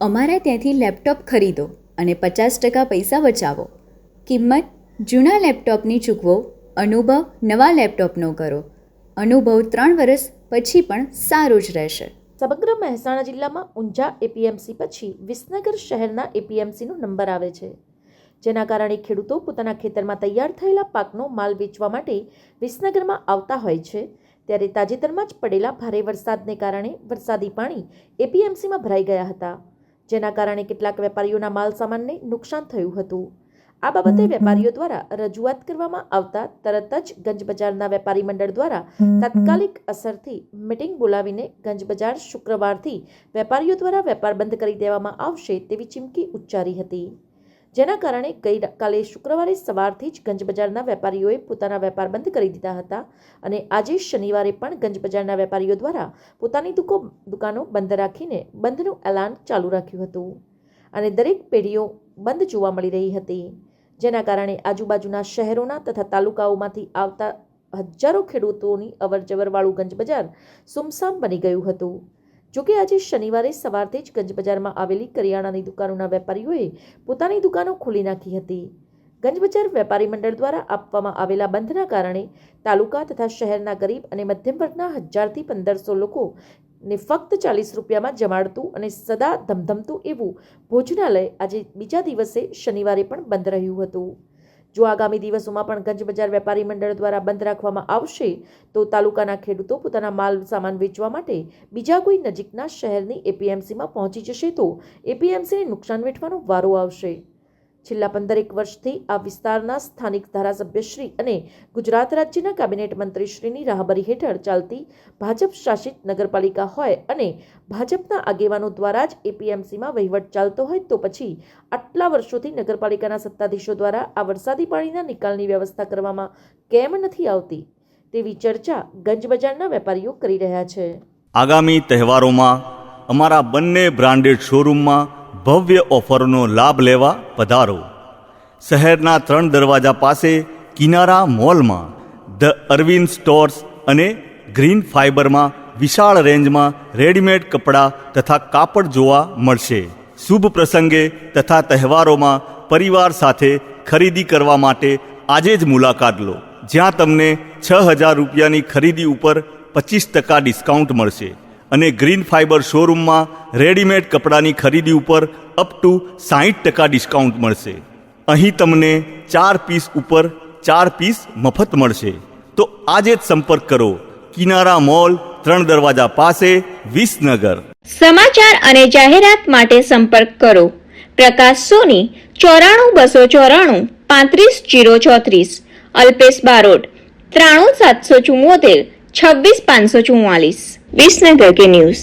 અમારા ત્યાંથી લેપટોપ ખરીદો અને પચાસ ટકા પૈસા બચાવો. કિંમત, જૂના લેપટોપની ચૂકવો, અનુભવ, નવા લેપટોપનો કરો. અનુભવ ત્રણ વર્ષ પછી પણ સારો જ રહેશે. સમગ્ર મહેસાણા જિલ્લામાં ઊંઝા એપીએમસી પછી વિસનગર શહેરના એપીએમસીનો નંબર આવે છે. જેના કારણે ખેડૂતો પોતાના ખેતરમાં તૈયાર થયેલા પાકનો માલ વેચવા માટે વિસનગરમાં આવતા હોય છે. ત્યારે તાજેતરમાં જ પડેલા ભારે વરસાદને કારણે વરસાદી પાણી એપીએમસીમાં ભરાઈ ગયા હતા, જેના કારણે કેટલાક વેપારીઓના માલ સામાનને નુકસાન થયું હતું. આ બાબતે વેપારીઓ દ્વારા રજૂઆત કરવામાં આવતા તરત જ ગંજ બજારના વેપારી મંડળ દ્વારા તાત્કાલિક અસરથી મિટિંગ બોલાવીને ગંજ બજાર શુક્રવારથી વેપારીઓ દ્વારા વેપાર બંધ કરી દેવામાં આવશે તેવી ચીમકી ઉચ્ચારી હતી. જેના કારણે ગઈકાલે શુક્રવારે સવારથી જ ગંજ બજારના વેપારીઓએ પોતાના વેપાર બંધ કરી દીધા હતા અને આજે શનિવારે પણ ગંજ બજારના વેપારીઓ દ્વારા પોતાની દુકો, દુકાનો બંધ રાખીને બંધનું એલાન ચાલુ રાખ્યું હતું. અને દરેક પેઢીઓ બંધ જોવા મળી રહી હતી. જેના કારણે આજુબાજુના શહેરોના તથા તાલુકાઓમાંથી આવતા હજારો ખેડૂતોની અવરજવરવાળું ગંજ બજાર સુમસામ બની ગયું હતું. જોકે આજે શનિવારે સવારથી જ ગંજ બજારમાં આવેલી કરિયાણાની દુકાનોના વેપારીઓએ પોતાની દુકાનો ખોલી નાખી હતી. ગંજબજાર વેપારી મંડળ દ્વારા આપવામાં આવેલા બંધના કારણે તાલુકા તથા શહેરના ગરીબ અને મધ્યમ વર્ગના હજારથી પંદરસો લોકો ને ફક્ત ચાલીસ રૂપિયામાં જમાડતું અને સદા ધમધમતું એવું ભોજનાલય આજે બીજા દિવસે શનિવારે પણ બંધ રહ્યું હતું. જો આગામી દિવસોમાં પણ ગંજ બજાર વેપારી મંડળ દ્વારા બંધ રાખવામાં આવશે, તો તાલુકાના ખેડૂતો પોતાના માલ સામાન વેચવા માટે બીજા કોઈ નજીકના શહેરની એપીએમસીમાં પહોંચી જશે તો એપીએમસીને નુકસાન વેઠવાનો વારો આવશે. છેલ્લા પંદરેક વર્ષથી આ વિસ્તારના સ્થાનિક ધારાસભ્યશ્રી અને ગુજરાત રાજ્યના કેબિનેટ મંત્રીશ્રીની રાહબરી હેઠળ ચાલતી ભાજપ શાસિત નગરપાલિકા હોય અને ભાજપના આગેવાનો દ્વારા જ એપીએમસીમાં વહીવટ ચાલતો હોય તો પછી આટલા વર્ષોથી નગરપાલિકાના સત્તાધીશો દ્વારા આ વરસાદી પાણીના નિકાલની વ્યવસ્થા કરવામાં કેમ નથી આવતી તેવી ચર્ચા ગંજ બજારના વેપારીઓ કરી રહ્યા છે. આગામી તહેવારોમાં અમારા બંને બ્રાન્ડેડ શોરૂમમાં ભવ્ય ઓફરનો લાભ લેવા પધારો. શહેરના ત્રણ દરવાજા પાસે કિનારા મોલમાં ધ અરવિંદ સ્ટોર્સ અને ગ્રીન ફાઇબરમાં વિશાળ રેન્જમાં રેડીમેડ કપડાં તથા કાપડ જોવા મળશે. શુભ પ્રસંગે તથા તહેવારોમાં પરિવાર સાથે ખરીદી કરવા માટે આજે જ મુલાકાત લો. જ્યાં તમને છ હજાર રૂપિયાની ખરીદી ઉપર પચીસ ટકા ડિસ્કાઉન્ટ મળશે. અને ગ્રીન ફાઇબર શોરૂમમાં રેડીમેડ કપડાની ખરીદી ઉપર અપ ટુ સાહીઠ ટકા ડિસ્કાઉન્ટ મળશે. અહીં તમને ચાર પીસ ઉપર ચાર પીસ મફત મળશે. તો આજે જ સંપર્ક કરો. કિનારા મોલ, ત્રણ દરવાજા પાસે, વિસનગર. સમાચાર અને જાહેરાત માટે સંપર્ક કરો. પ્રકાશ સોની, ચોરાણું બસો ચોરાણું, પાંત્રીસ જીરો ચોત્રીસ. અલ્પેશ બારોટ, ત્રાણું સાતસો ચુમ્મોતેર છવ્વીસ પાંચસો ચુમ્માલીસ ವಿಸ್ನಗರ್ಗೆ ನ್ಯೂಸ್